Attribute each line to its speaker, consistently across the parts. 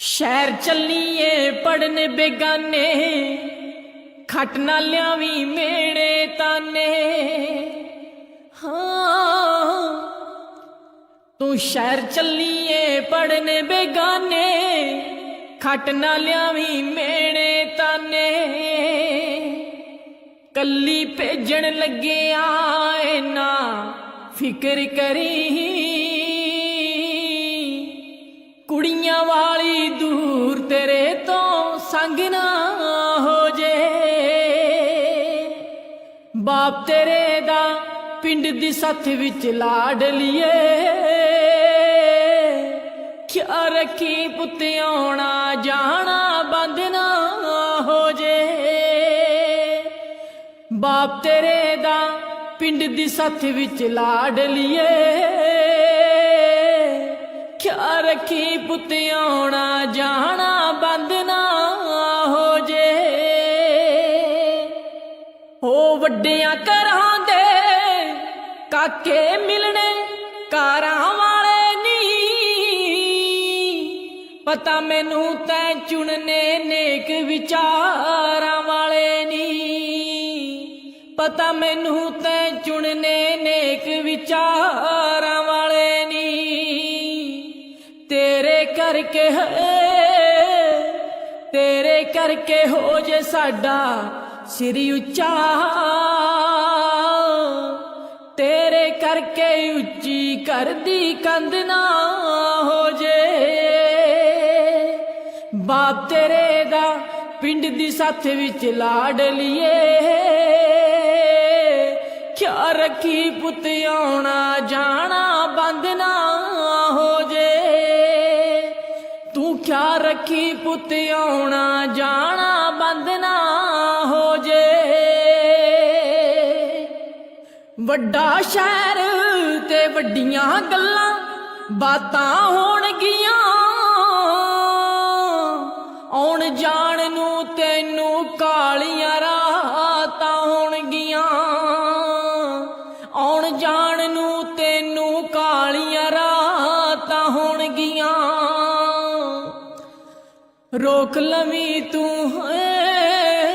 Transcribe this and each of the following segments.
Speaker 1: ਸ਼ਹਿਰ ਚੱਲੀਏ ਪੜਨ ਬੇਗਾਨੇ, ਖਟ ਨਾ ਲਿਆਵੀਂ ਮੇੜੇ ਤਾਨੇ। ਹਾਂ, ਤੂੰ ਸ਼ਹਿਰ ਚੱਲੀਏ ਪੜਨ ਬੇਗਾਨੇ, ਖਟ ਨਾ ਲਿਆਵੀਂ ਮੇੜੇ ਤਾਨੇ। ਕੱਲੀ ਭੇਜਣ ਲੱਗਿਆ ਏ ਨਾ ਫਿਕਰ ਕਰੀ। ਕੁੜੀਆਂ ਵਾ ਤੋਂ ਨਾ ਹੋ ਜੇ। ਬਾਪ ਤੇਰੇ ਦਾ ਪਿੰਡ ਦੀ ਸੱਥ ਵਿੱਚ ਲਾਡ ਲਿਏ। ਕਿਆ ਰੱਖੀ ਪੁੱਤ ਆਉਣਾ ਜਾਣਾ ਬੰਦ ਨਾ ਹੋ ਜੇ। ਬਾਪ ਤੇਰੇ ਦਾ ਪਿੰਡ ਦੀ ਸੱਥ ਵਿੱਚ ਲਾਡ ਲਿਏ। ਕਿਆ ਰੱਖੀ ਪੁੱਤ ਆਉਣਾ ਜਾਣਾ ਬੰਦ ਨਾ ਹੋ ਵੱਡਿਆਂ ਘਰਾਂ ਦੇ ਕਾਕੇ ਮਿਲਣੇ ਕਾਰਾਂ ਵਾਲੇ ਨਹੀਂ। ਪਤਾ ਮੈਨੂੰ ਤੈਂ ਚੁਣਨੇ ਨੇਕ ਵਿਚਾਰਾਂ ਵਾਲੇ ਨਹੀਂ। ਪਤਾ ਮੈਨੂੰ ਤੈਂ ਚੁਣਨੇ ਨੇਕ ਵਿਚਾਰਾਂ ਵਾਲੇ ਨਹੀਂ। ਤੇਰੇ ਕਰਕੇ ਹੈ ਤੇਰੇ ਕਰਕੇ ਹੋ ਜੇ ਸਾਡਾ ਸਿਰ ਉੱਚਾ ਤੇਰੇ ਕਰਕੇ ਉੱਚੀ ਕਰਦੀ ਕੰਧ ਨਾ ਹੋ ਜੇ। ਬਾਪ ਤੇਰੇ ਦਾ ਪਿੰਡ ਦੀ ਸੱਥ ਵਿੱਚ ਲਾਡ ਲਿਏ। ਕਿਆ ਰੱਖੀ ਪੁੱਤ ਆਉਣਾ ਜਾਣਾ ਬੰਦ ਨਾ ਹੋ ਜੇ। ਤੂੰ ਕਿਆ ਰੱਖੀ ਪੁੱਤ ਆਉਣਾ ਜਾਣਾ ਵੱਡਾ ਸ਼ਹਿਰ ਤੇ ਵੱਡੀਆਂ ਗੱਲਾਂ ਬਾਤਾਂ ਹੋਣਗੀਆਂ। ਆਉਣ ਜਾਣ ਨੂੰ ਤੈਨੂੰ ਕਾਲੀਆਂ ਰਾਤਾਂ ਹੋਣਗੀਆਂ। ਆਉਣ ਜਾਣ ਨੂੰ ਤੈਨੂੰ ਕਾਲੀਆਂ ਰਾਤਾਂ ਹੋਣਗੀਆਂ। ਰੋਕ ਲਵੀ ਤੂੰ, ਹੈ,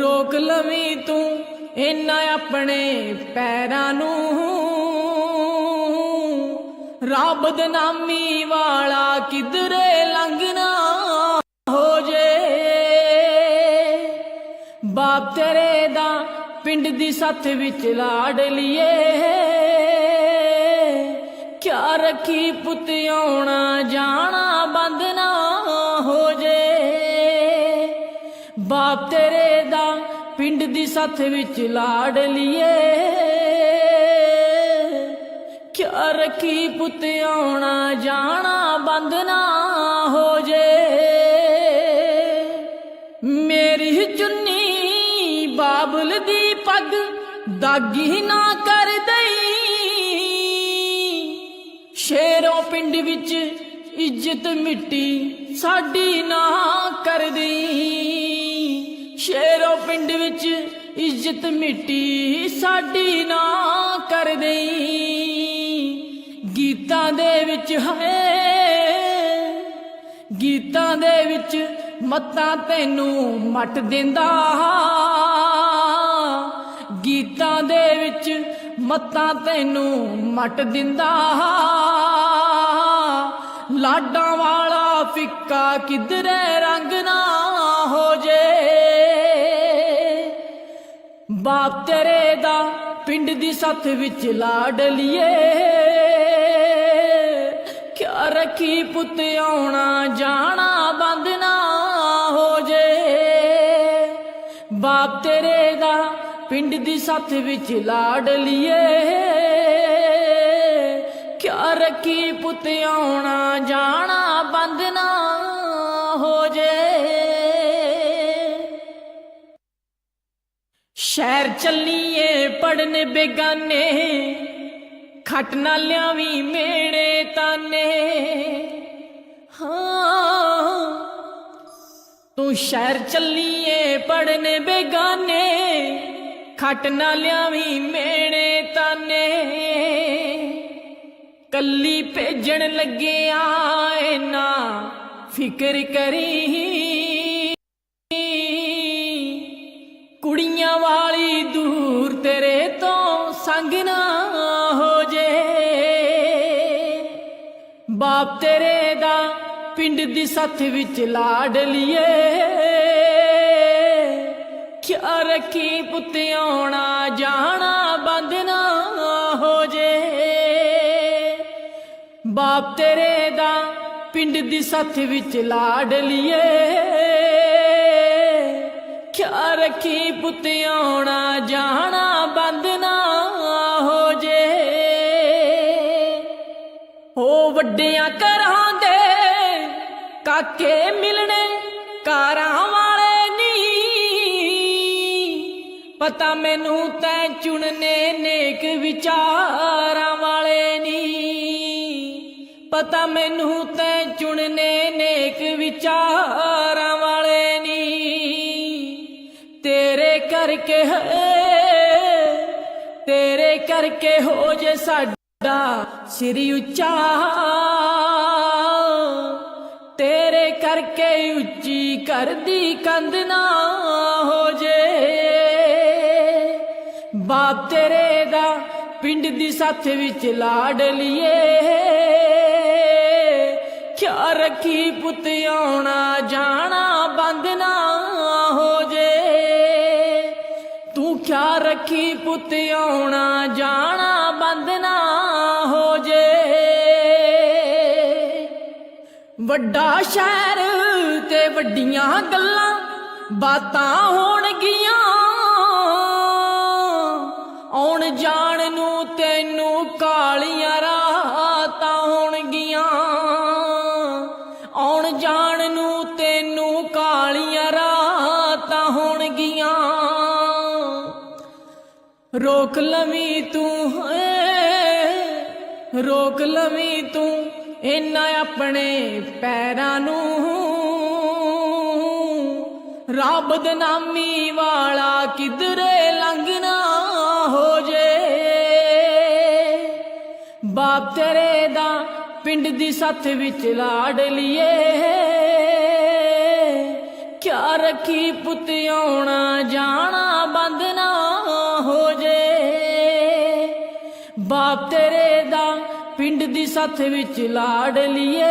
Speaker 1: ਰੋਕ ਲਵੀ ਤੂੰ ਇਹਨਾਂ ਆਪਣੇ ਪੈਰਾਂ ਨੂੰ ਰੱਬ ਦੇ ਨਾਮੀ ਵਾਲਾ ਕਿਧਰੇ ਲੰਘਣਾ ਹੋ ਜੇ। ਬਾਪ ਤੇਰੇ ਦਾ ਪਿੰਡ ਦੀ ਸੱਥ ਵਿੱਚ ਲਾੜ ਲਿਏ ਕਿਆ ਰੱਖੀ ਪੁੱਤ ਆਉਣਾ ਜਾਣਾ ਬੰਦ ਸੱਥ ਵਿੱਚ ਲਾੜ ਲਿਏ। ਕਿਆ ਰੱਖੀ ਪੁੱਤ ਆਉਣਾ ਜਾਣਾ ਬੰਦ ਨਾ ਹੋ ਜੇ। ਮੇਰੀ ਚੁੰਨੀ ਬਾਬਲ ਦੀ ਪੱਗ ਦਾਗੀ ਨਾ ਕਰ ਦਈ। ਸ਼ੇਰੋਂ ਪਿੰਡ ਵਿੱਚ ਇੱਜ਼ਤ ਮਿੱਟੀ ਸਾਡੀ ਨਾ ਕਰ ਦਈ। ਸ਼ੇਰੋਂ ਪਿੰਡ ਵਿੱਚ ਇੱਜ਼ਤ ਮਿੱਟੀ ਸਾਡੀ ਨਾ ਕਰ ਦਈ। ਗੀਤਾਂ ਦੇ ਵਿੱਚ ਹੈ ਗੀਤਾਂ ਦੇ ਵਿੱਚ ਮੱਤਾਂ ਤੈਨੂੰ ਮਟ ਦਿੰਦਾ। ਗੀਤਾਂ ਦੇ ਵਿੱਚ ਮੱਤਾਂ ਤੈਨੂੰ ਮਟ ਦਿੰਦਾ। ਲਾਡਾਂ ਵਾਲਾ ਫਿੱਕਾ ਕਿਧਰੇ ਰੰਗ ਨਾ ਹੋ ਜੇ। ਬਾਪ ਤੇਰੇ ਦਾ ਪਿੰਡ ਦੀ ਸੱਥ ਵਿੱਚ ਲਾਡ ਲਿਏ। ਕਿਆ ਰੱਖੀ ਪੁੱਤ ਆਉਣਾ ਜਾਣਾ ਬੰਦ ਨਾ ਹੋ ਜੇ। ਬਾਪ ਤੇਰੇ ਦਾ ਪਿੰਡ ਦੀ ਸੱਥ ਵਿੱਚ ਲਾਡ ਲਿਏ। ਕਿਆ ਰੱਖੀ ਪੁੱਤ ਆਉਣਾ ਜਾਣਾ ਬੰਦ ਨਾ ਸ਼ਹਿਰ ਚੱਲੀਏ ਪੜਨ ਬੇਗਾਨੇ ਖਟ ਨਾ ਲਿਆਵੀਂ ਮੇੜੇ ਤਾਨੇ। ਹਾਂ, ਤੂੰ ਸ਼ਹਿਰ ਚੱਲੀਏ ਪੜਨ ਬੇਗਾਨੇ ਖਟ ਨਾ ਲਿਆਵੀਂ ਮੇੜੇ ਤਾਨੇ। ਕੱਲੀ ਭੇਜਣ ਲੱਗਿਆ ਏ ਨਾ ਫਿਕਰ ਕਰੀ। ਕੁੜੀਆਂ ਵਾ ਨਾ ਹੋ ਜੇ। ਬਾਪ ਤੇਰੇ ਦਾ ਪਿੰਡ ਦੀ ਸੱਥ ਵਿੱਚ ਲਾਡ ਲਿਏ। ਕਿਆ ਰੱਖੀ ਪੁੱਤ ਆਉਣਾ ਜਾਣਾ ਬੰਦ ਨਾ ਹੋ ਜੇ। ਬਾਪ ਤੇਰੇ ਦਾ ਪਿੰਡ ਦੀ ਸੱਥ ਵਿੱਚ ਲਾਡ ਲਿਏ। ਕਿਆ ਰੱਖੀ ਪੁੱਤ ਆਉਣਾ ਜਾਣਾ ਬੰਦ ਨਾ ਵੱਡਿਆਂ ਘਰਾਂ ਦੇ ਕਾਕੇ ਮਿਲਣੇ ਕਾਰਾਂ ਵਾਲੇ ਨਹੀਂ। ਪਤਾ ਮੈਨੂੰ ਤੈਂ ਚੁਣਨੇ ਨੇਕ ਵਿਚਾਰਾਂ ਵਾਲੇ ਨਹੀਂ। ਪਤਾ ਮੈਨੂੰ ਤੈਂ ਚੁਣਨੇ ਨੇਕ ਵਿਚਾਰਾਂ ਵਾਲੇ ਨਹੀਂ। ਤੇਰੇ ਕਰਕੇ ਹੈ ਤੇਰੇ ਕਰਕੇ ਹੋ ਜੇ ਸਾਡਾ ਸਿਰ ਉੱਚਾ। ਤੇਰੇ ਕਰਕੇ ਉੱਚੀ ਕਰਦੀ ਕੰਧ ਨਾ ਹੋ ਜੇ। ਬਾਪ ਤੇਰੇ ਦਾ ਪਿੰਡ ਦੀ ਸੱਥ ਵਿੱਚ ਲਾਡ ਲਿਏ। ਕਿਆ ਰੱਖੀ ਪੁੱਤ ਆਉਣਾ ਜਾਣਾ ਬੰਦ ਨਾ ਹੋ ਜੇ। ਤੂੰ ਕਿਆ ਰੱਖੀ ਪੁੱਤ ਆਉਣਾ ਜਾਣਾ ਵੱਡਾ ਸ਼ਹਿਰ ਤੇ ਵੱਡੀਆਂ ਗੱਲਾਂ ਬਾਤਾਂ ਹੋਣਗੀਆਂ। ਆਉਣ ਜਾਣ ਨੂੰ ਤੈਨੂੰ ਕਾਲੀਆਂ ਰਾਤਾਂ ਹੋਣਗੀਆਂ। ਆਉਣ ਜਾਣ ਨੂੰ ਤੈਨੂੰ ਕਾਲੀਆਂ ਰਾਤਾਂ ਹੋਣਗੀਆਂ। ਰੋਕ ਲਵੀ ਤੂੰ, ਹੈ, ਰੋਕ ਲਵੀ ਤੂੰ। ਇਨਾ ਆਪਣੇ ਪੈਰਾਂ ਨੂੰ ਰੱਬ ਦੇ ਨਾਮੀ ਵਾਲਾ ਕਿਧਰੇ ਲੰਘਣਾ ਹੋ ਜੇ। ਬਾਪ ਤੇਰੇ ਦਾ ਪਿੰਡ ਦੀ ਸੱਥ ਵਿੱਚ ਲਾੜ ਲਿਏ ਕਿਆ ਰੱਖੀ ਪੁੱਤ ਆਉਣਾ ਜਾਣਾ ਬੰਦ ਨਾ ਹੋ ਜੇ। ਬਾਪ ਤੇਰੇ ਦਾ ਪਿੰਡ ਦੀ ਸੱਥ ਵਿੱਚ ਲਾੜ ਲਿਏ।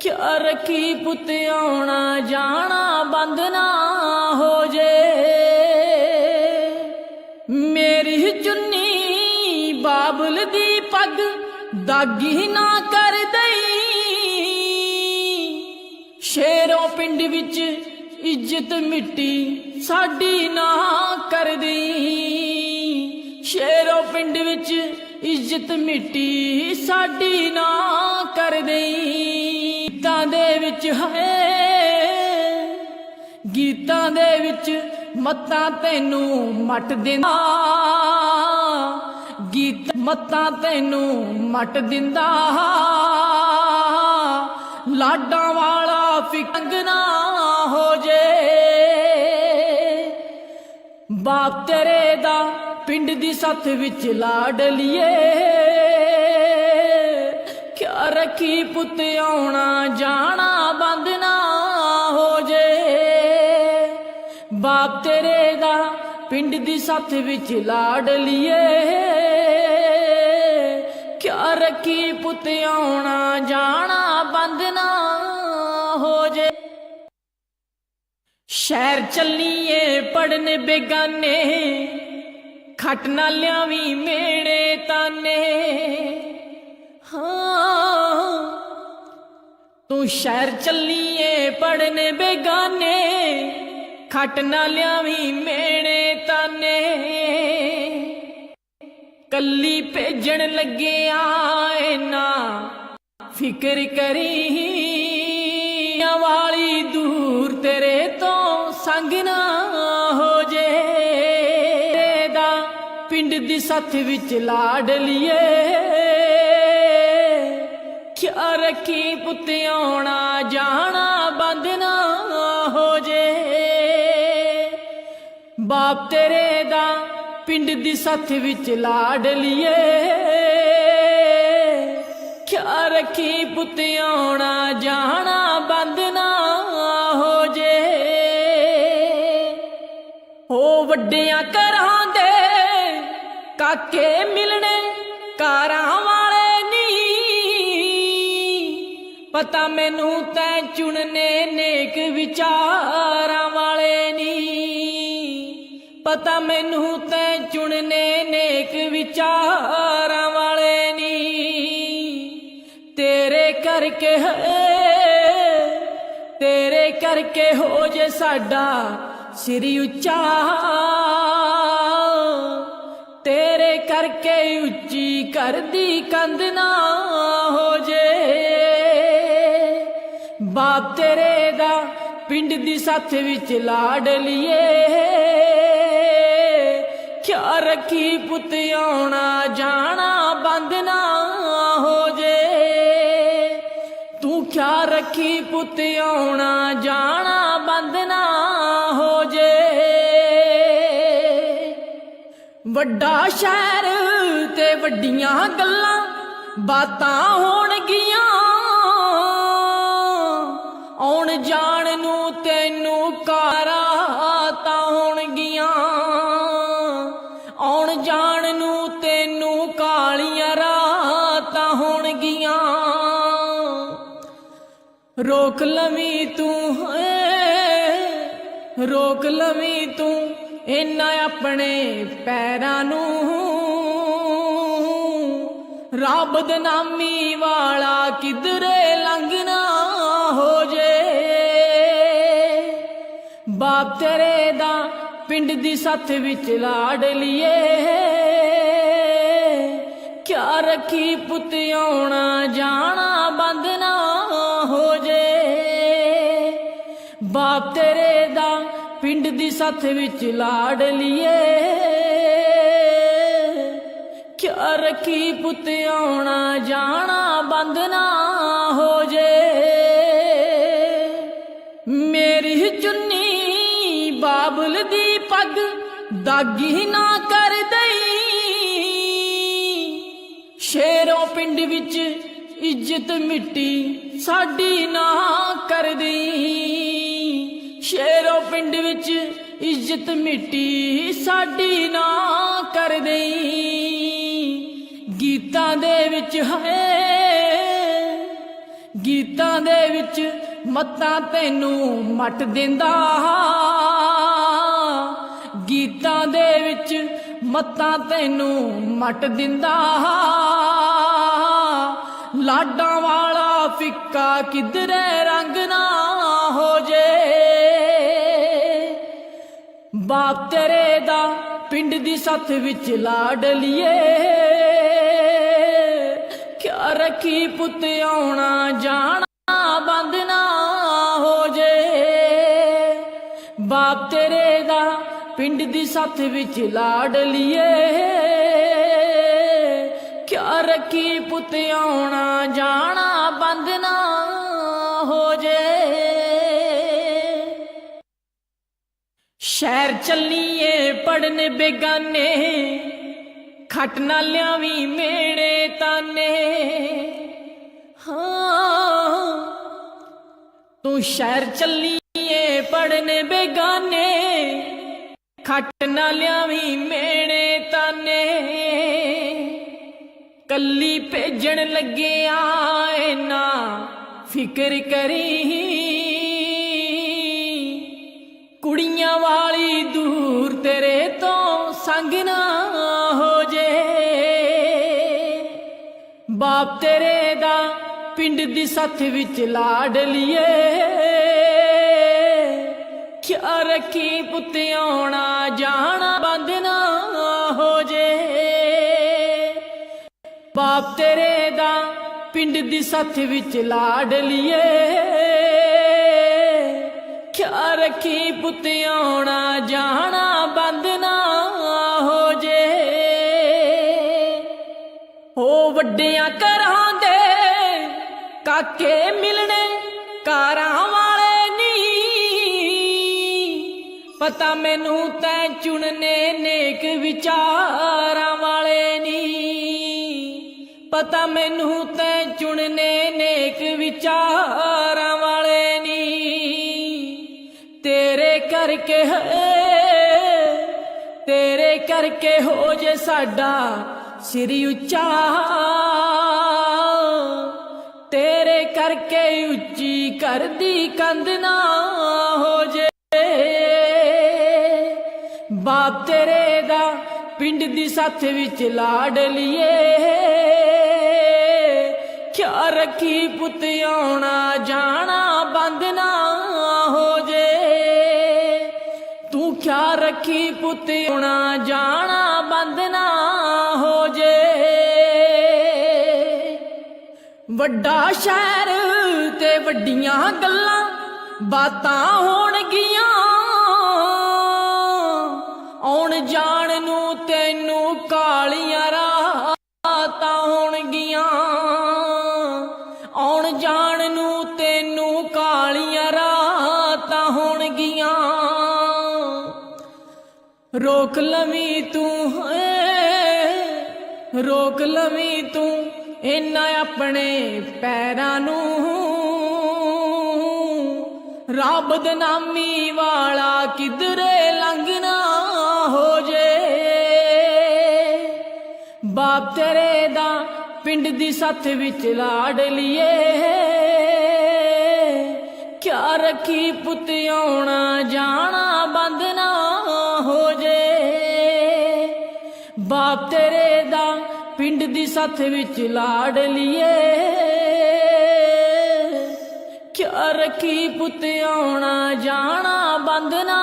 Speaker 1: ਕਿਆ ਰੱਖੀ ਪੁੱਤ ਆਉਣਾ ਜਾਣਾ ਬੰਦ ਨਾ ਹੋ ਜੇ। ਮੇਰੀ ਚੁੰਨੀ ਬਾਬਲ ਦੀ ਪੱਗ ਦਾਗੀ ਨਾ ਕਰ ਦਈ। ਸ਼ੇਰੋਂ ਪਿੰਡ ਵਿੱਚ ਇੱਜ਼ਤ ਮਿੱਟੀ ਸਾਡੀ ਨਾ ਕਰ ਦਈ। ਸ਼ੇਰੋਂ ਪਿੰਡ ਵਿੱਚ ਇੱਜ਼ਤ ਮਿੱਟੀ ਸਾਡੀ ਨਾ ਕਰ ਦਈ। ਗੀਤਾਂ ਦੇ ਵਿੱਚ ਹੈ ਗੀਤਾਂ ਦੇ ਵਿੱਚ ਮੱਤਾਂ ਤੈਨੂੰ ਮੱਟ ਦਿੰਦਾ। ਗੀਤ ਮੱਤਾਂ ਤੈਨੂੰ ਮੱਟ ਦਿੰਦਾ। ਲਾਡਾਂ ਵਾਲਾ ਫਿਕੰਗ ਨਾ ਹੋ ਜੇ। ਬਾਪ ਤੇਰੇ ਦਾ ਪਿੰਡ ਦੀ ਸੱਥ ਵਿੱਚ ਲਾਡ ਲਿਏ। ਕਿਆ ਰੱਖੀ ਪੁੱਤ ਆਉਣਾ ਜਾਣਾ ਬੰਦ ਨਾ ਹੋ ਜੇ। ਬਾਪ ਤੇਰੇ ਦਾ ਪਿੰਡ ਦੀ ਸੱਥ ਵਿੱਚ ਲਾਡ ਲਿਏ। ਕਿਆ ਰੱਖੀ ਪੁੱਤ ਆਉਣਾ ਜਾਣਾ ਬੰਦ ਨਾ ਹੋ ਜੇ। ਸ਼ਹਿਰ ਚੱਲੀਏ ਪੜਨ ਬੇਗਾਨੇ। ਖਟ ਨਾ ਲਿਆਵੀਂ ਮੇੜੇ ਤਾਨੇ। ਹਾਂ, ਤੂੰ ਸ਼ਹਿਰ ਚੱਲੀਏ ਪੜਨ ਬੇਗਾਨੇ, ਖਟ ਨਾ ਲਿਆਵੀਂ ਮੇੜੇ ਤਾਨੇ। ਕੱਲੀ ਭੇਜਣ ਲੱਗਿਆ ਏ ਨਾ ਫਿਕਰ ਕਰੀ ਵਾਲੀ ਦੂਰ ਤੇਰੇ ਤੋਂ ਸੰਗ ਨਾ ਸੱਥ ਵਿੱਚ ਲਾਡ ਲਿਏ। ਕਿਆ ਰੱਖੀ ਪੁੱਤ ਆਉਣਾ ਜਾਣਾ ਬੰਦ ਨਾ ਹੋ ਜੇ। ਬਾਪ ਤੇਰੇ ਦਾ ਪਿੰਡ ਦੀ ਸੱਥ ਵਿੱਚ ਲਾਡ ਲਿਏ। ਖਿਆ ਰੱਖੀ ਪੁੱਤ ਆਉਣਾ ਜਾਣਾ ਬੰਦ ਨਾ ਹੋ ਜੇ। ਹੋ ਵੱਡਿਆਂ ਘਰਾਂ ਕਾਕੇ ਮਿਲਣੇ ਕਾਰਾਂ ਵਾਲੇ ਨੀ ਪਤਾ ਮੈਨੂੰ ਤੈ ਚੁਣਨੇ ਨੇਕ ਵਿਚਾਰਾਂ ਵਾਲੇ ਨੀ ਪਤਾ ਮੈਨੂੰ ਤੈ ਚੁਣਨੇ ਨੇਕ ਵਿਚਾਰਾਂ ਵਾਲੇ ਨੀ ਤੇਰੇ ਕਰਕੇ ਤੇਰੇ ਕਰਕੇ ਹੋ ਜੇ ਸਾਡਾ ਸਿਰ ਉੱਚਾ। ਤੇਰੇ ਕਰਕੇ ਉੱਚੀ ਕਰਦੀ ਕੰਧ ਨਾ ਹੋ ਜੇ। ਬਾਪ ਤੇਰੇ ਦਾ ਪਿੰਡ ਦੀ ਸੱਥ ਵਿੱਚ ਲਾਡ ਲਿਏ। ਕਿਆ ਰੱਖੀ ਪੁੱਤ ਆਉਣਾ ਜਾਣਾ ਬੰਦ ਨਾ ਹੋ ਜੇ। ਤੂੰ ਕਿਆ ਰੱਖੀ ਪੁੱਤ ਆਉਣਾ ਜਾਣਾ ਵੱਡਾ ਸ਼ਹਿਰ ਤੇ ਵੱਡੀਆਂ ਗੱਲਾਂ ਬਾਤਾਂ ਹੋਣਗੀਆਂ। ਆਉਣ ਜਾਣ ਨੂੰ ਤੈਨੂੰ ਕਾਰਾਂ ਤਾਂ ਹੋਣਗੀਆਂ। ਆਉਣ ਜਾਣ ਨੂੰ ਤੈਨੂੰ ਕਾਲੀਆਂ ਰਾਤਾਂ ਹੋਣਗੀਆਂ। ਰੋਕ ਲਵੀ ਤੂੰ, ਹੈ, ਰੋਕ ਲਵੀ ਤੂੰ ਇਨਾ ਆਪਣੇ ਪੈਰਾਂ ਨੂੰ ਰੱਬ ਦੇ ਨਾਮੀ ਵਾਲਾ ਕਿਧਰੇ ਲੰਘਣਾ ਹੋ ਜੇ। ਬਾਪ ਤੇਰੇ ਦਾ ਪਿੰਡ ਦੀ ਸੱਥ ਵਿੱਚ ਲਾੜ ਲਿਏ ਕਿਆ ਰੱਖੀ ਪੁੱਤ ਆਉਣਾ ਜਾਣਾ ਬੰਦ ਨਾ ਹੋ ਜੇ। ਬਾਪ ਤੇਰੇ ਦਾ ਦੀ ਸੱਥ ਵਿੱਚ ਲਾੜ ਲਈਏ ਕਿਆ ਰੱਖੀ ਪੁੱਤ ਆਉਣਾ ਜਾਣਾ ਬੰਦ ਨਾ ਹੋ ਜੇ। ਮੇਰੀ ਚੁੰਨੀ ਬਾਬਲ ਦੀ ਪੱਗ ਦਾਗੀ ਨਾ ਕਰ ਦਈ। ਸ਼ੇਰੋਂ ਪਿੰਡ ਵਿੱਚ ਇੱਜ਼ਤ ਮਿੱਟੀ ਸਾਡੀ ਨਾ ਕਰ ਦਈ। ਸ਼ੇਰੋ ਪਿੰਡ ਵਿੱਚ ਇੱਜ਼ਤ ਮਿੱਟੀ ਸਾਡੀ ਨਾ ਕਰ ਦਈ। ਗੀਤਾਂ ਦੇ ਵਿੱਚ ਹੈ ਗੀਤਾਂ ਦੇ ਵਿੱਚ ਮੱਤਾਂ ਤੈਨੂੰ ਮਟ ਦਿੰਦਾ। ਗੀਤਾਂ ਦੇ ਵਿੱਚ ਮੱਤਾਂ ਤੈਨੂੰ ਮਟ ਦਿੰਦਾ। ਲਾਡਾਂ ਵਾਲਾ ਫਿੱਕਾ ਕਿਧਰੇ ਰੰਗ ਬਾਪ ਤੇਰੇ ਦਾ ਪਿੰਡ ਦੀ ਸੱਥ ਵਿੱਚ ਲਾਡ ਲਿਏ। ਕਿਆ ਰੱਖੀ ਪੁੱਤ ਆਉਣਾ ਜਾਣਾ ਬੰਦ ਨਾ ਹੋ ਜੇ। ਬਾਪ ਤੇਰੇ ਦਾ ਪਿੰਡ ਦੀ ਸੱਥ ਵਿੱਚ ਲਾਡ ਲਿਏ। ਕਿਆ ਰੱਖੀ ਪੁੱਤ ਆਉਣਾ ਜਾਣਾ ਬੰਦ ਨਾ ਸ਼ਹਿਰ ਚੱਲੀਏ ਪੜਨ ਬੇਗਾਨੇ। ਖਟ ਨਾ ਲਿਆਵੀਂ ਮੇੜੇ ਤਾਨੇ। ਹਾਂ, ਤੂੰ ਸ਼ਹਿਰ ਚੱਲੀਏ ਪੜਨ ਬੇਗਾਨੇ। ਖਟ ਨਾ ਲਿਆਵੀਂ ਮੇੜੇ ਤਾਨੇ। ਕੱਲੀ ਭੇਜਣ ਲੱਗਿਆ ਏ ਨਾ ਫਿਕਰ ਕਰੀ। ਕੁੜੀਆਂ ਵਾਲੀ ਤੋਂ ਨਾ ਹੋ ਜੇ। ਬਾਪ ਤੇਰੇ ਦਾ ਪਿੰਡ ਦੀ ਸੱਥ ਵਿੱਚ ਲਾਡ ਲਿਏ। ਕਿਆ ਰੱਖੀ ਪੁੱਤ ਆਉਣਾ ਜਾਣਾ ਬੰਦਨਾ ਹੋ ਜੇ। ਬਾਪ ਤੇਰੇ ਦਾ ਪਿੰਡ ਦੀ ਸੱਥ ਵਿੱਚ ਲਾਡ ਲਿਏ। ਕਿਆ ਰੱਖੀ ਪੁੱਤ ਆਉਣਾ ਜਾਣਾ ਬੰਦ ਵੱਡਿਆਂ ਘਰਾਂ ਦੇ ਕਾਕੇ ਮਿਲਣੇ ਕਾਰਾਂ ਵਾਲੇ ਨੀ ਪਤਾ ਮੈਨੂੰ ਤੈ ਚੁਣਨੇ ਨੇਕ ਵਿਚਾਰਾਂ ਵਾਲੇ ਨੀ ਪਤਾ ਮੈਨੂੰ ਤੈਂ ਚੁਣਨੇ ਨੇਕ ਵਿਚਾਰਾਂ ਵਾਲੇ ਨੀ ਤੇਰੇ ਕਰਕੇ ਹੈ, ਤੇਰੇ ਕਰਕੇ ਹੋ ਜੇ ਸਾਡਾ ਸਿਰ ਉੱਚਾ ਤੇਰੇ ਕਰਕੇ ਉੱਚੀ ਕਰਦੀ ਕੰਧ ਨਾ ਹੋ ਜੇ। ਬਾਪ ਤੇਰੇ ਦਾ ਪਿੰਡ ਦੀ ਸੱਥ ਵਿੱਚ ਲਾਡ ਲਿਏ। ਕਿਆ ਰੱਖੀ ਪੁੱਤ ਆਉਣਾ ਜਾਣਾ ਬੰਦ ਨਾ ਤੂੰ ਰੱਖੀ ਪੁੱਤ ਆਉਣਾ ਜਾਣਾ ਬੰਦ ਨਾ ਹੋ ਜੇ। ਵੱਡਾ ਸ਼ਹਿਰ ਤੇ ਵੱਡੀਆਂ ਗੱਲਾਂ ਬਾਤਾਂ ਹੋਣਗੀਆਂ। ਆਉਣ ਜਾਣ ਨੂੰ ਤੈਨੂੰ ਰੋਕ ਲਵੀ ਤੂੰ ਹੈ, ਰੋਕ ਲਵੀ ਤੂੰ ਇਹਨਾਂ ਆਪਣੇ ਪੈਰਾਂ ਨੂੰ। ਰੱਬ ਦੇ ਨਾਮੀ ਵਾਲਾ ਕਿਧਰੇ ਲੰਘਣਾ ਹੋ ਜੇ। ਬਾਪ ਤੇਰੇ ਦਾ ਪਿੰਡ ਦੀ ਸੱਥ ਵਿੱਚ ਲਾਡ ਲਿਏ ਕਿਆ ਰੱਖੀ ਪੁੱਤ ਆਉਣਾ ਜਾਣਾ ਬੰਦ ਨਾ ਪਿੰਡ ਦੀ ਸੱਥ ਵਿੱਚ ਲਾਡ ਲਿਏ। ਕਿਆ ਰੱਖੀ ਪੁੱਤ ਆਉਣਾ ਜਾਣਾ ਬੰਦ ਨਾ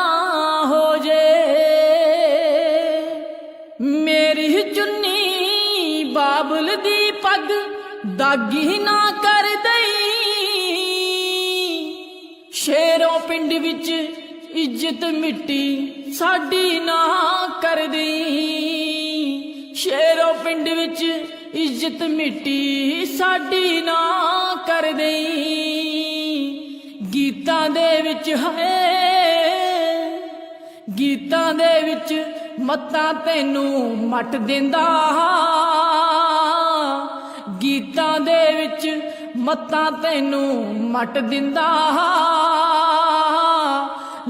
Speaker 1: ਹੋ ਜੇ। ਮੇਰੀ ਚੁੰਨੀ ਬਾਬਲ ਦੀ ਪੱਗ ਦਾਗੀ ਨਾ ਕਰ ਦਈ। ਸ਼ੇਰੋਂ ਪਿੰਡ ਵਿੱਚ ਇੱਜ਼ਤ ਮਿੱਟੀ ਸਾਡੀ ਨਾ ਕਰ ਦਈ। ਸ਼ੇਰੋ ਪਿੰਡ ਵਿੱਚ ਇੱਜ਼ਤ ਮਿੱਟੀ ਸਾਡੀ ਨਾ ਕਰ ਦਈ। ਗੀਤਾਂ ਦੇ ਵਿੱਚ ਹੈ ਗੀਤਾਂ ਦੇ ਵਿੱਚ ਮੱਤਾਂ ਤੈਨੂੰ ਮਟ ਦਿੰਦਾ। ਗੀਤਾਂ ਦੇ ਵਿੱਚ ਮੱਤਾਂ ਤੈਨੂੰ ਮਟ ਦਿੰਦਾ।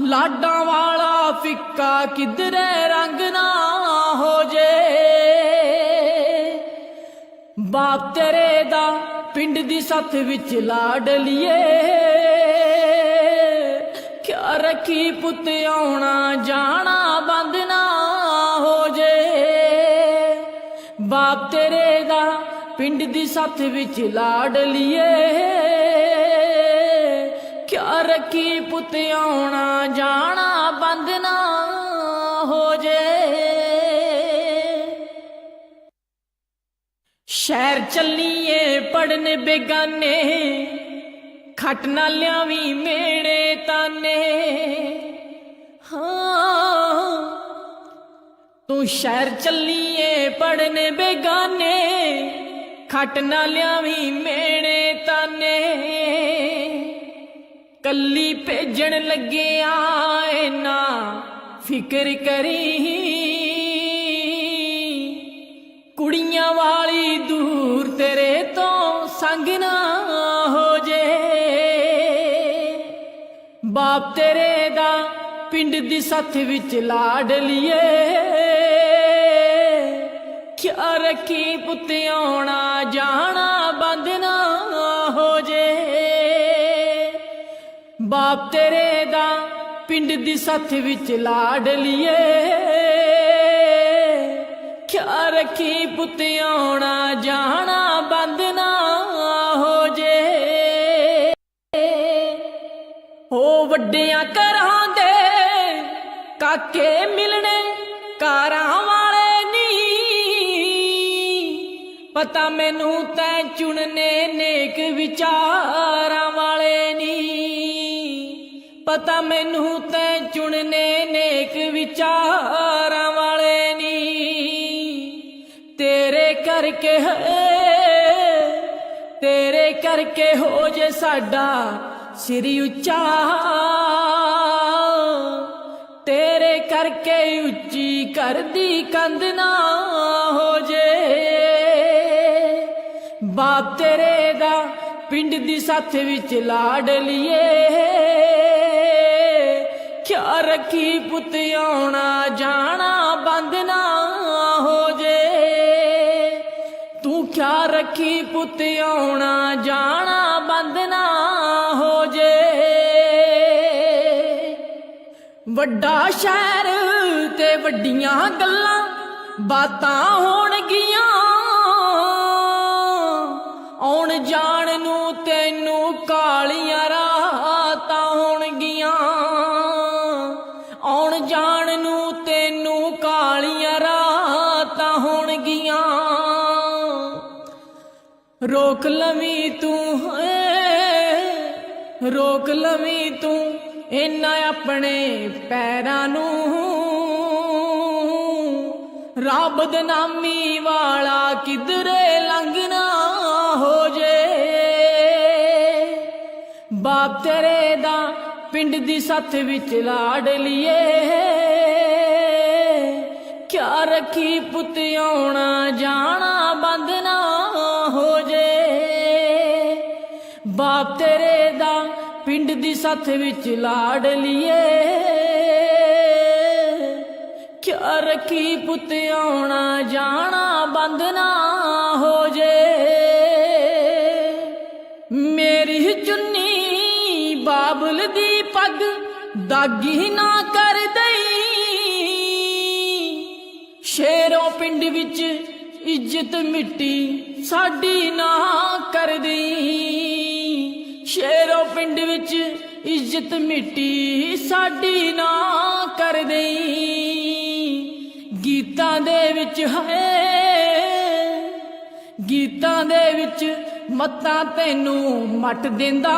Speaker 1: ਲਾਡਾਂ ਵਾਲਾ ਫਿੱਕਾ ਕਿਧਰੇ ਰੰਗ ਨਾ ਹੋ ਜੇ। ਬਾਪ ਤੇਰੇ ਦਾ ਪਿੰਡ ਦੀ ਸੱਥ ਵਿੱਚ ਲਾਡ ਲਿਏ। ਕਿਆ ਰੱਖੀ ਪੁੱਤ ਆਉਣਾ ਜਾਣਾ ਬੰਦ ਨਾ ਹੋ ਜੇ। ਬਾਪ ਤੇਰੇ ਦਾ ਪਿੰਡ ਦੀ ਸੱਥ ਵਿੱਚ ਲਾਡ ਲਿਏ। ਕਿਆ ਰੱਖੀ ਪੁੱਤ ਆਉਣਾ ਜਾਣਾ ਬੰਦ ਨਾ ਸ਼ਹਿਰ ਚੱਲੀਏ ਪੜਨ ਬੇਗਾਨੇ, ਖਟ ਨਾ ਲਿਆਵੀਂ ਮੇੜੇ ਤਾਨੇ। ਹਾਂ, ਤੂੰ ਸ਼ਹਿਰ ਚੱਲੀਏ ਪੜਨ ਬੇਗਾਨੇ, ਖਟ ਨਾ ਲਿਆਵੀਂ ਮੇੜੇ ਤਾਨੇ। ਕੱਲੀ ਭੇਜਣ ਲੱਗਿਆ ਏ ਨਾ ਫਿਕਰ ਕਰੀ ਕੁੜੀਆਂ ਵਾਲੀ ਦੂਰ ਤੇਰੇ ਤੋਂ ਸੰਗ ਨਾ ਹੋ ਜੇ। ਬਾਪ ਤੇਰੇ ਦਾ ਪਿੰਡ ਦੀ ਸੱਥ ਵਿੱਚ ਲਾਡ ਲਿਏ। ਕਿਆ ਰੱਖੀ ਪੁੱਤ ਆਉਣਾ ਜਾਣਾ ਬੰਦ ਨਾ ਹੋ ਜੇ। ਬਾਪ ਤੇਰੇ ਦਾ ਪਿੰਡ ਦੀ ਸੱਥ ਵਿੱਚ ਲਾਡ ਲਿਏ। ਕਿਆ ਰੱਖੀ ਪੁੱਤ ਆਉਣਾ ਜਾਣਾ ਬੰਦ ਨਾ ਹੋ ਜੇ। ਹੋ ਵੱਡਿਆਂ ਘਰਾਂ ਦੇ ਕਾਕੇ ਮਿਲਣੇ ਕਾਰਾਂ ਵਾਲੇ ਨੀ ਪਤਾ ਮੈਨੂੰ ਤੈਂ ਚੁਣਨੇ ਨੇਕ ਵਿਚਾਰਾਂ ਵਾਲੇ ਨੀ ਪਤਾ ਮੈਨੂੰ ਤੈਂ ਚੁਣਨੇ ਨੇਕ ਵਿਚਾਰਾਂ ਵਾਲੇ ਨੀ ਕਰਕੇ ਹੈ ਤੇਰੇ ਕਰਕੇ ਹੋ ਜੇ ਸਾਡਾ ਸਿਰ ਉੱਚਾ। ਤੇਰੇ ਕਰਕੇ ਉੱਚੀ ਕਰਦੀ ਕੰਧ ਨਾ ਹੋ ਜੇ। ਬਾਪ ਤੇਰੇ ਦਾ ਪਿੰਡ ਦੀ ਸੱਥ ਵਿੱਚ ਲਾਡ ਲਿਏ ਕਿਆ ਰੱਖੀ ਪੁੱਤ ਆਉਣਾ ਜਾਣਾ ਬੰਦ ਨਾ ਰੱਖੀ ਪੁੱਤ ਆਉਣਾ, ਜਾਣਾ ਬੰਦ ਨਾ ਹੋ ਜੇ। ਵੱਡਾ ਸ਼ਹਿਰ ਤੇ ਵੱਡੀਆਂ ਗੱਲਾਂ, ਬਾਤਾਂ ਹੋਣਗੀਆਂ। ਆਉਣ ਜਾਣ ਨੂੰ ਤੈਨੂੰ ਕਾਲੀਆਂ ਰੋਕ ਲਵੀ ਤੂੰ, ਹੈ। ਰੋਕ ਲਵੀ ਤੂੰ ਇਹਨਾਂ ਆਪਣੇ ਪੈਰਾਂ ਨੂੰ। ਰੱਬ ਦੇ ਨਾਮੀ ਵਾਲਾ ਕਿਧਰੇ ਲੰਘਣਾ ਹੋ ਜੇ। ਬਾਪ ਤੇਰੇ ਦਾ ਪਿੰਡ ਦੀ ਸੱਥ ਵਿੱਚ ਲਾਡ ਲਿਏ ਕਿਆ ਰੱਖੀ ਪੁੱਤ ਆਉਣਾ ਜਾਣਾ ਬੰਦ ਸੱਥ ਵਿੱਚ ਲਾਡ ਲਿਏ। ਕਿਆ ਰੱਖੀ ਪੁੱਤ ਆਉਣਾ ਜਾਣਾ ਬੰਦ ਨਾ ਹੋ ਜੇ। ਮੇਰੀ ਚੁੰਨੀ ਬਾਬਲ ਦੀ ਪੱਗ ਦਾਗੀ ਨਾ ਕਰ ਦਈ। ਸ਼ੇਰੋਂ ਪਿੰਡ ਵਿੱਚ ਇੱਜ਼ਤ ਮਿੱਟੀ ਸਾਡੀ ਨਾ ਕਰ ਦਈ। ਸ਼ੇਰੋਂ ਪਿੰਡ ਵਿੱਚ ਇੱਜ਼ਤ ਮਿੱਟੀ ਸਾਡੀ ਨਾ ਕਰ ਦਈ। ਗੀਤਾਂ ਦੇ ਵਿੱਚ ਹੈ ਗੀਤਾਂ ਦੇ ਵਿੱਚ ਮੱਤਾਂ ਤੈਨੂੰ ਮਟ ਦਿੰਦਾ।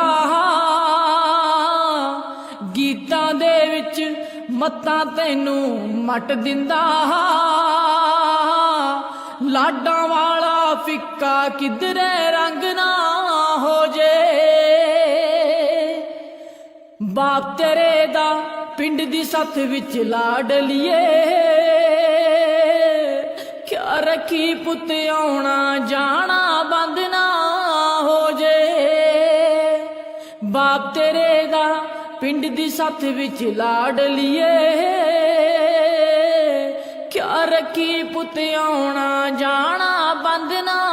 Speaker 1: ਗੀਤਾਂ ਦੇ ਵਿੱਚ ਮੱਤਾਂ ਤੈਨੂੰ ਮਟ ਦਿੰਦਾ। ਲਾਡਾਂ ਵਾਲਾ ਫਿੱਕਾ ਕਿਧਰੇ ਰੰਗ ਬਾਪ ਤੇਰੇ ਦਾ ਪਿੰਡ ਦੀ ਸੱਥ ਵਿੱਚ ਲਾਡ ਲਿਏ। ਕਿਆ ਰੱਖੀ ਪੁੱਤ ਆਉਣਾ ਜਾਣਾ ਬੰਦ ਨਾ ਹੋ ਜੇ। ਬਾਪ ਤੇਰੇ ਦਾ ਪਿੰਡ ਦੀ ਸੱਥ ਵਿੱਚ ਲਾਡ ਲਿਏ। ਕਿਆ ਰੱਖੀ ਪੁੱਤ ਆਉਣਾ ਜਾਣਾ ਬੰਦ ਨਾ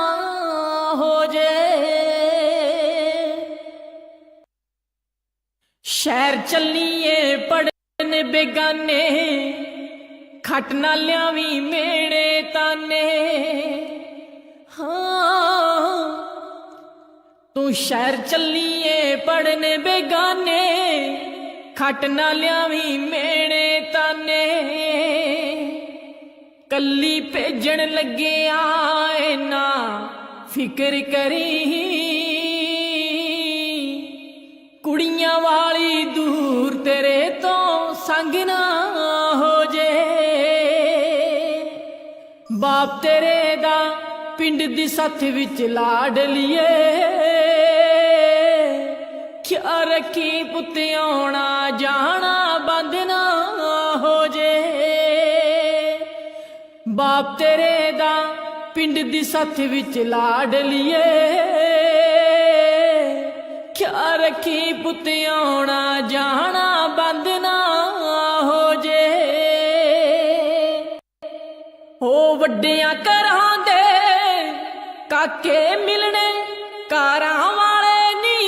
Speaker 1: ਸ਼ਹਿਰ ਚੱਲੀਏ ਪੜਨ ਬੇਗਾਨੇ। ਖਟ ਨਾ ਵੀ ਮੇੜੇ ਤਾਨੇ। ਹਾਂ, ਤੂੰ ਸ਼ਹਿਰ ਚੱਲੀਏ ਪੜਨ ਬੇਗਾਨੇ। ਖਟ ਨਾ ਵੀ ਮੇੜੇ ਤਾਨੇ। ਕੱਲੀ ਭੇਜਣ ਲੱਗਿਆ ਏ ਨਾ ਫਿਕਰ ਕਰੀ। ਕੁੜੀਆਂ ਵਾਲੀ ਦੂਰ ਤੇਰੇ ਤੋਂ ਸੰਗ ਨਾ ਹੋ ਜੇ। ਬਾਪ ਤੇਰੇ ਦਾ ਪਿੰਡ ਦੀ ਸੱਥ ਵਿੱਚ ਲਾਡ ਲਿਏ। ਕਿਆ ਰੱਖੀ ਪੁੱਤ ਆਉਣਾ ਜਾਣਾ ਬੰਦ ਨਾ ਹੋ ਜੇ। ਬਾਪ ਤੇਰੇ ਦਾ ਪਿੰਡ ਦੀ ਸੱਥ ਵਿੱਚ ਲਾਡ ਲਿਏ। ਕਿਆ ਰੱਖੀ ਪੁੱਤ ਆਉਣਾ ਜਾਣਾ ਬੰਦ ਨਾ ਹੋ ਜੇ। ਹੋ ਵੱਡਿਆਂ ਘਰਾਂ ਦੇ ਕਾਕੇ ਮਿਲਣੇ ਕਾਰਾਂ ਵਾਲੇ ਨੀ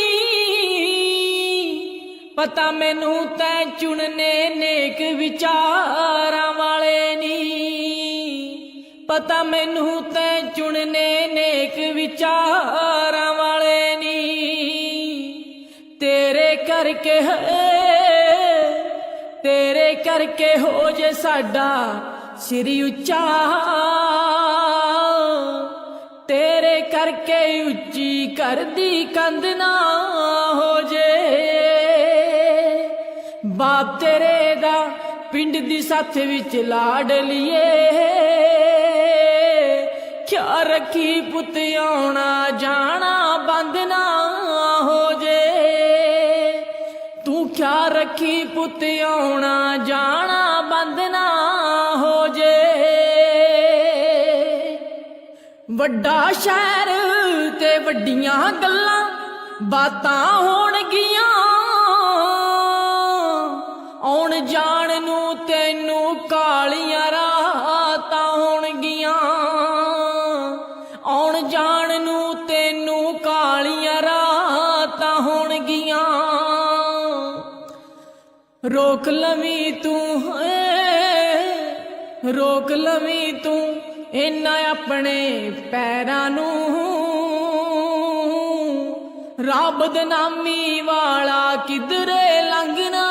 Speaker 1: ਪਤਾ ਮੈਨੂੰ ਤੈਂ ਚੁਣਨੇ ਨੇਕ ਵਿਚਾਰਾਂ ਵਾਲੇ ਨੀ ਪਤਾ ਮੈਨੂੰ ਤੈਂ ਚੁਣਨੇ ਨੇਕ ਵਿਚਾਰਾਂ ਵਾਲੇ ਨੀ ਕਰਕੇ ਹੈ ਤੇਰੇ ਕਰਕੇ ਹੋ ਜੇ ਸਾਡਾ ਸਿਰ ਉੱਚਾ। ਤੇਰੇ ਕਰਕੇ ਉੱਚੀ ਕਰਦੀ ਕੰਧ ਨਾ ਹੋ ਜੇ। ਬਾਪ ਤੇਰੇ ਦਾ ਪਿੰਡ ਦੀ ਸੱਥ ਵਿੱਚ ਲਾਡ ਲਿਏ। ਕਿਆ ਰੱਖੀ ਪੁੱਤ ਆਉਣਾ ਜਾਣਾ ਬੰਦ ਨਾ ਪੁੱਤ ਆਉਣਾ ਜਾਣਾ ਬੰਦ ਨਾ ਹੋ ਜੇ। ਵੱਡਾ ਸ਼ਹਿਰ ਤੇ ਵੱਡੀਆਂ ਗੱਲਾਂ, ਬਾਤਾਂ ਹੋਣਗੀਆਂ। ਆਉਣ ਜਾਣ ਨੂੰ ਤੈਨੂੰ ਕਾਲੀਆਂ ਰੋਕ ਲਵੀ ਤੂੰ, ਹੈ। ਰੋਕ ਲਵੀ ਤੂੰ ਇਹਨਾਂ ਆਪਣੇ ਪੈਰਾਂ ਨੂੰ। ਰੱਬ ਦੇ ਨਾਮੀ ਵਾਲਾ ਕਿਧਰੇ ਲੰਘਣਾ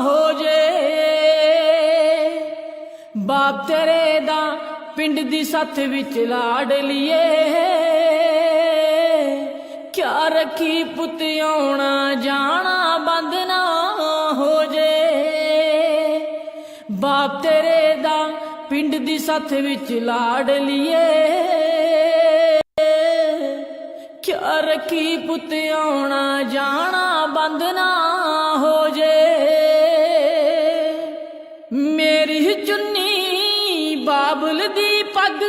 Speaker 1: ਹੋ ਜੇ। ਬਾਪ ਤੇਰੇ ਦਾ ਪਿੰਡ ਦੀ ਸੱਥ ਵਿੱਚ ਲਾੜ ਲਿਏ। ਕਿਆ ਰੱਖੀ ਪੁੱਤ ਆਉਣਾ ਸੱਥ ਵਿੱਚ ਲਾੜ ਲਿਏ। ਕਿਆ ਰੱਖੀ ਪੁੱਤ ਆਉਣਾ ਜਾਣਾ ਬੰਦ ਨਾ ਹੋ ਜੇ। ਮੇਰੀ ਚੁੰਨੀ ਬਾਬਲ ਦੀ ਪੱਗ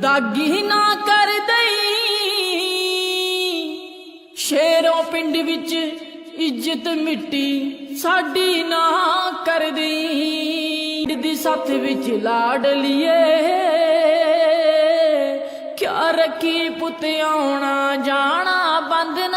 Speaker 1: ਦਾਗੀ ਨਾ ਕਰ ਦਈ। ਸ਼ੇਰੋਂ ਪਿੰਡ ਵਿੱਚ ਇੱਜ਼ਤ ਮਿੱਟੀ ਸਾਡੀ ਨਾ ਕਰ ਦੇਈ। ਦੀ ਸੱਥ ਵਿੱਚ ਲਾੜ ਲਿਏ। ਕਿਆ ਰੱਖੀ ਪੁੱਤ ਆਉਣਾ ਜਾਣਾ ਬੰਦ ਨਾ